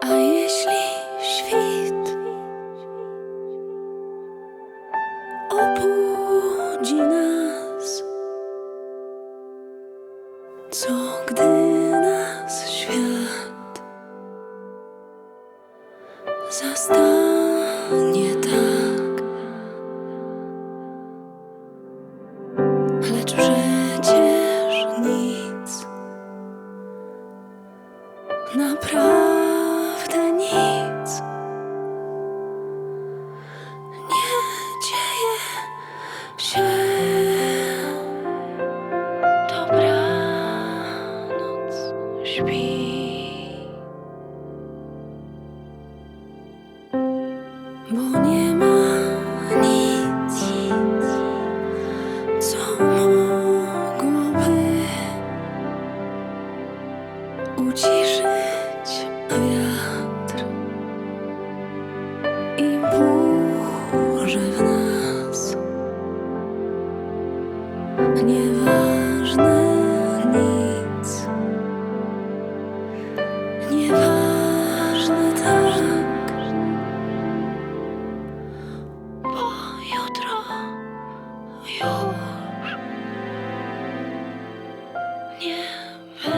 A jeśli świt obudzi nas, co gdy nas świat zastanie tak, lecz przecież nic. Naprawdę śpi. Bo nie ma nic, co mogłoby uciszyć wiatr i burzę w nas. Nie 又如年温